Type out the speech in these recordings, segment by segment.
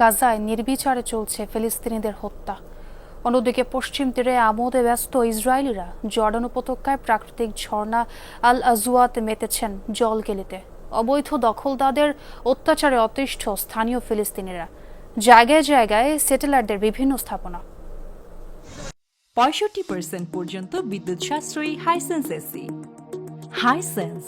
গাজায় নির্বিচারে চলছে ফিলিস্তিনিদের হত্যা। অন্যদিকে পশ্চিম তীরে আমোদে ব্যস্ত ইসরায়েলিরা জর্ডান উপত্যকায় প্রাকৃতিক ঝর্ণা আল আজুয়াতে মেতেছেন জল গেলিতে। অবৈধ দখলদাদের অত্যাচারে অতিষ্ঠ স্থানীয় ফিলিস্তিনিরা। জায়গায় জায়গায় স্যাটেলাইটদের বিভিন্ন স্থাপনা। পঁয়ষট্টি পার্সেন্ট পর্যন্ত বিদ্যুৎ সাশ্রয়ী হাইসেন্স এসি হাইসেন্স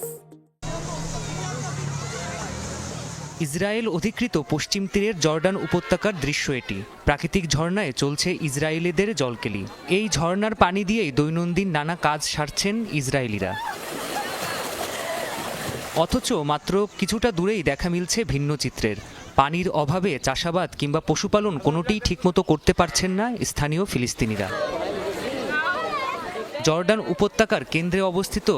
ইসরায়েল অধিকৃত পশ্চিম তীরের জর্ডান উপত্যকার দৃশ্য এটি। প্রাকৃতিক ঝর্ণায় চলছে ইসরায়েলিদের জলকেলি। এই ঝর্ণার পানি দিয়েই দৈনন্দিন নানা কাজ সারছেন ইসরায়েলিরা। অথচ মাত্র কিছুটা দূরেই দেখা মিলছে ভিন্ন চিত্রের। পানির অভাবে চাষাবাদ কিংবা পশুপালন কোনোটিই ঠিকমতো করতে পারছেন না স্থানীয় ফিলিস্তিনিরা। জর্ডান উপত্যকার কেন্দ্রে অবস্থিত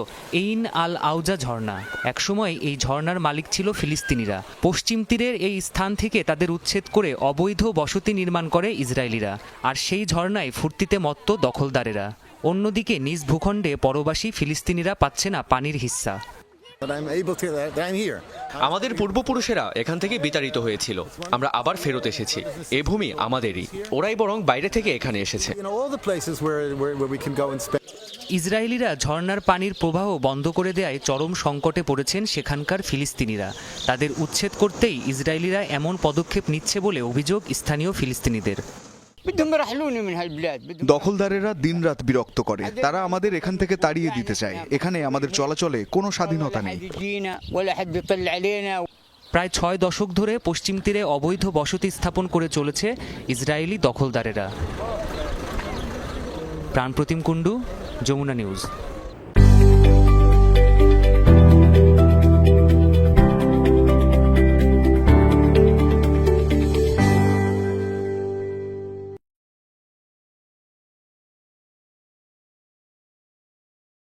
এইন আল আউজা ঝর্ণা। একসময় এই ঝর্ণার মালিক ছিল ফিলিস্তিনিরা। পশ্চিম তীরের এই স্থান থেকে তাদের উচ্ছেদ করে অবৈধ বসতি নির্মাণ করে ইসরায়েলিরা। আর সেই ঝর্ণায় ফুর্তিতে মত্ত দখলদারেরা। অন্যদিকে নিজ ভূখণ্ডে পরবাসী ফিলিস্তিনিরা পাচ্ছে না পানির হিস্সা। That I'm able to that I'm here. আমাদের পূর্বপুরুষেরা এখান থেকে বিতাড়িত হয়েছিল। আমরা আবার ফেরত এসেছি। এ ভূমি আমাদেরই। ওরাই বরং বাইরে থেকে এখানে এসেছে. ইসরায়েলিরা ঝর্ণার পানির প্রবাহ বন্ধ করে দেয় চরম সংকটে পড়েছেন সেখানকার ফিলিস্তিনিরা। তাদের উচ্ছেদ করতেই ইসরায়েলিরা এমন পদক্ষেপ নিচ্ছে বলে অভিযোগ স্থানীয় ফিলিস্তিনিদের। بدهم يرحلوني من هالبلاد بدهم দখলদারেরা দিনরাত বিরক্ত করে তারা আমাদের এখান থেকে তাড়িয়ে দিতে চায় এখানে আমাদের চলাচলে কোনো স্বাধীনতা ولا নেই حد يجينا ولا حد يطلع علينا প্রায় ছয় দশক ধরে পশ্চিম তীরে অবৈধ বসতি স্থাপন করে চলেছে ইসরায়েলি দখলদারেরা প্রাণপ্রতিম কুণ্ডু যমুনা নিউজ